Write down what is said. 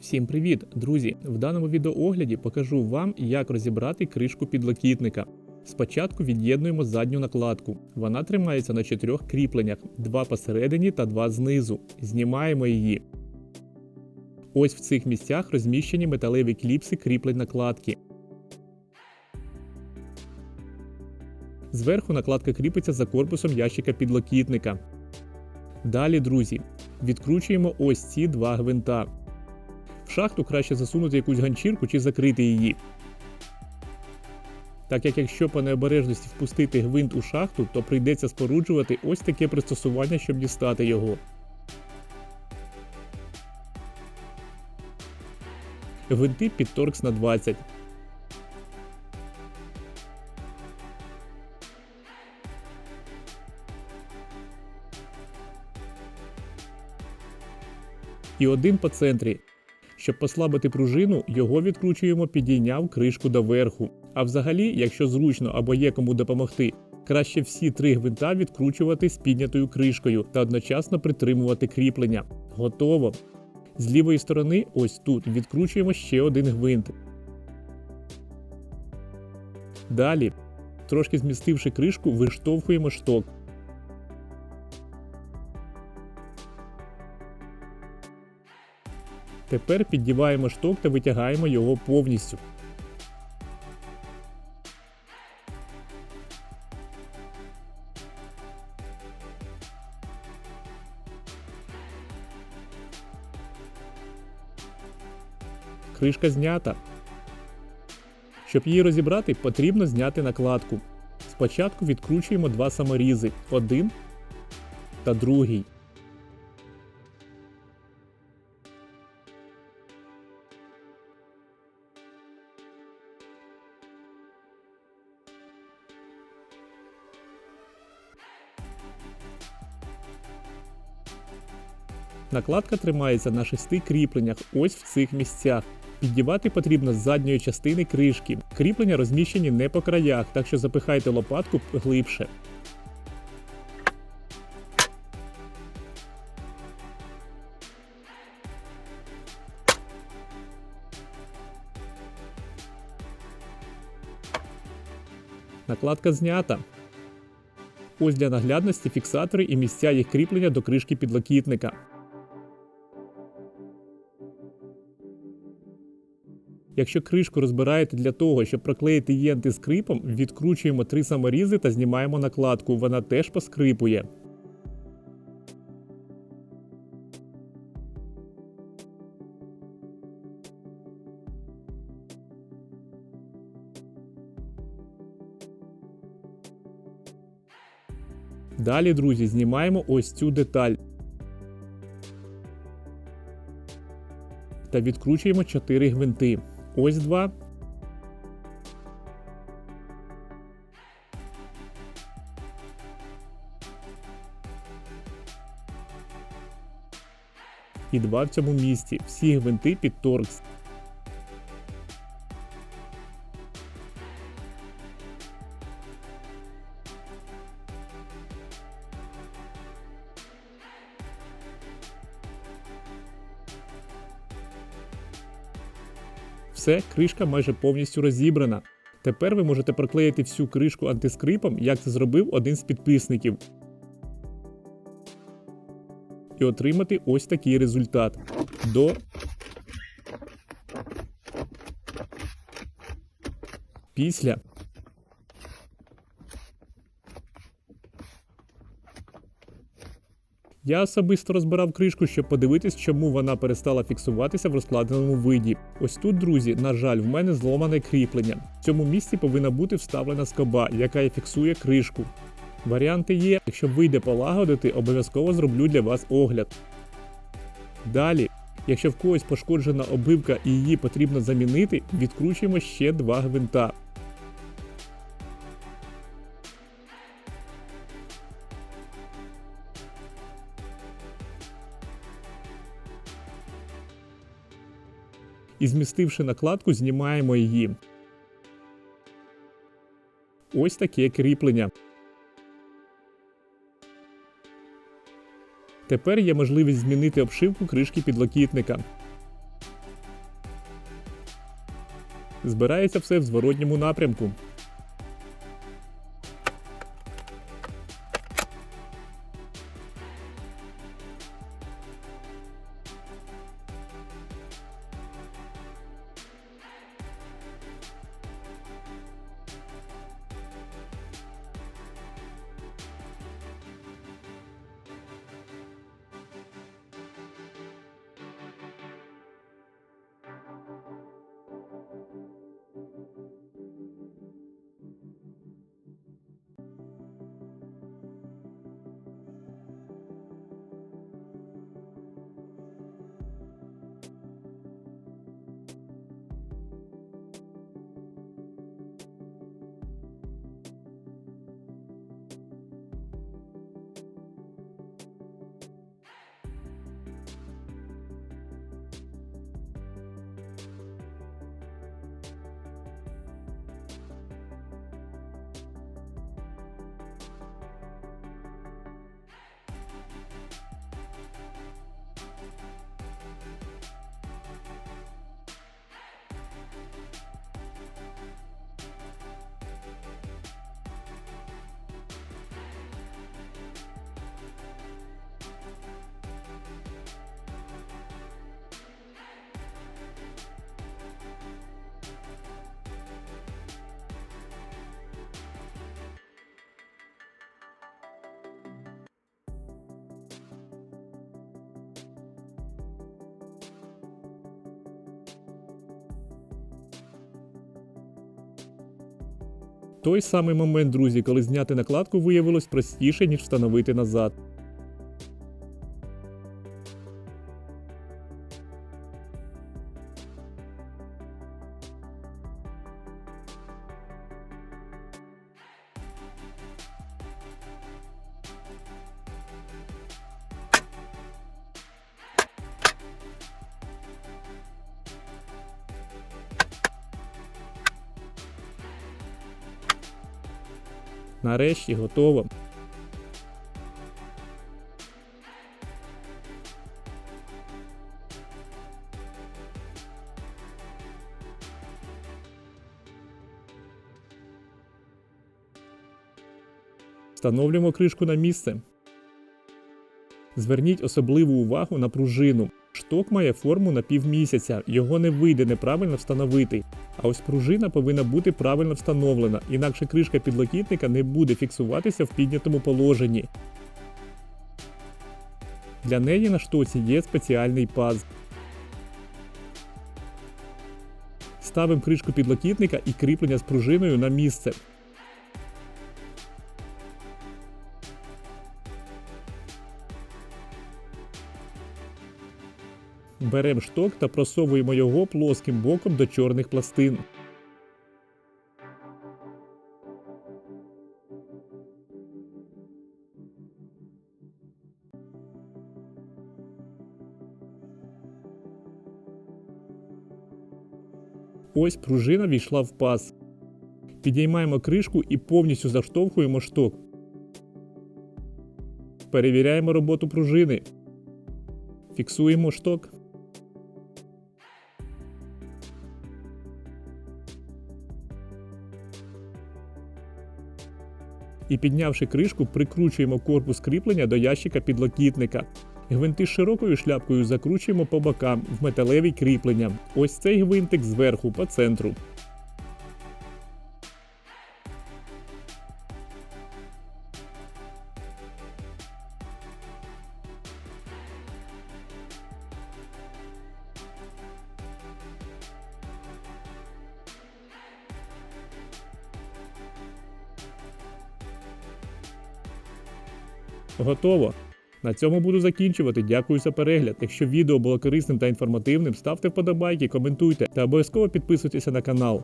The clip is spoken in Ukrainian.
Всім привіт, друзі! В даному відеоогляді покажу вам, як розібрати кришку підлокітника. Спочатку від'єднуємо задню накладку. Вона тримається на чотирьох кріпленнях: два посередині та два знизу. Знімаємо її. Ось в цих місцях розміщені металеві кліпси кріплень накладки. Зверху накладка кріпиться за корпусом ящика підлокітника. Далі, друзі, відкручуємо ось ці два гвинта. Шахту краще засунути якусь ганчірку чи закрити її. Так як якщо по необережності впустити гвинт у шахту, то прийдеться споруджувати ось таке пристосування, щоб дістати його. Гвинти під торкс на 20. І один по центрі. Щоб послабити пружину, його відкручуємо, підійняв кришку доверху. А взагалі, якщо зручно або є кому допомогти, краще всі три гвинта відкручувати з піднятою кришкою та одночасно притримувати кріплення. Готово. З лівої сторони, ось тут, відкручуємо ще один гвинт. Далі, трошки змістивши кришку, виштовхуємо шток. Тепер піддіваємо шток та витягаємо його повністю. Кришка знята. Щоб її розібрати, потрібно зняти накладку. Спочатку відкручуємо два саморізи один та другий. Накладка тримається на шести кріпленнях ось в цих місцях. Піддівати потрібно з задньої частини кришки. Кріплення розміщені не по краях, так що запихайте лопатку глибше. Накладка знята. Ось для наглядності фіксатори і місця їх кріплення до кришки підлокітника. Якщо кришку розбираєте для того, щоб проклеїти її антискрипом, відкручуємо три саморізи та знімаємо накладку. Вона теж поскрипує. Далі, друзі, знімаємо ось цю деталь. Та відкручуємо 4 гвинти. Ось два. І два в цьому місці. Всі гвинти під торкс. Все, кришка майже повністю розібрана. Тепер ви можете проклеїти всю кришку антискрипом, як це зробив один з підписників. І отримати ось такий результат. До Після Я особисто розбирав кришку, щоб подивитись, чому вона перестала фіксуватися в розкладеному виді. Ось тут, друзі, на жаль, в мене зломане кріплення. В цьому місці повинна бути вставлена скоба, яка фіксує кришку. Варіанти є, якщо вийде полагодити, обов'язково зроблю для вас огляд. Далі, якщо в когось пошкоджена обивка і її потрібно замінити, відкручуємо ще два гвинта. і змістивши накладку, знімаємо її. Ось таке кріплення. Тепер є можливість змінити обшивку кришки підлокітника. Збирається все в зворотньому напрямку. Той самий момент, друзі, коли зняти накладку виявилось простіше, ніж встановити назад. Нарешті готово. Встановлюємо кришку на місце. Зверніть особливу увагу на пружину. Шток має форму на півмісяця, його не вийде неправильно встановити. А ось пружина повинна бути правильно встановлена, інакше кришка підлокітника не буде фіксуватися в піднятому положенні. Для неї на штоці є спеціальний паз. Ставимо кришку підлокітника і кріплення з пружиною на місце. Беремо шток та просовуємо його плоским боком до чорних пластин. Ось пружина війшла в паз. Підіймаємо кришку і повністю заштовхуємо шток. Перевіряємо роботу пружини. Фіксуємо шток. І піднявши кришку, прикручуємо корпус кріплення до ящика підлокітника. Гвинти з широкою шляпкою закручуємо по бокам в металеві кріплення. Ось цей гвинтик зверху по центру. Готово. На цьому буду закінчувати. Дякую за перегляд. Якщо відео було корисним та інформативним, ставте вподобайки, коментуйте та обов'язково підписуйтеся на канал.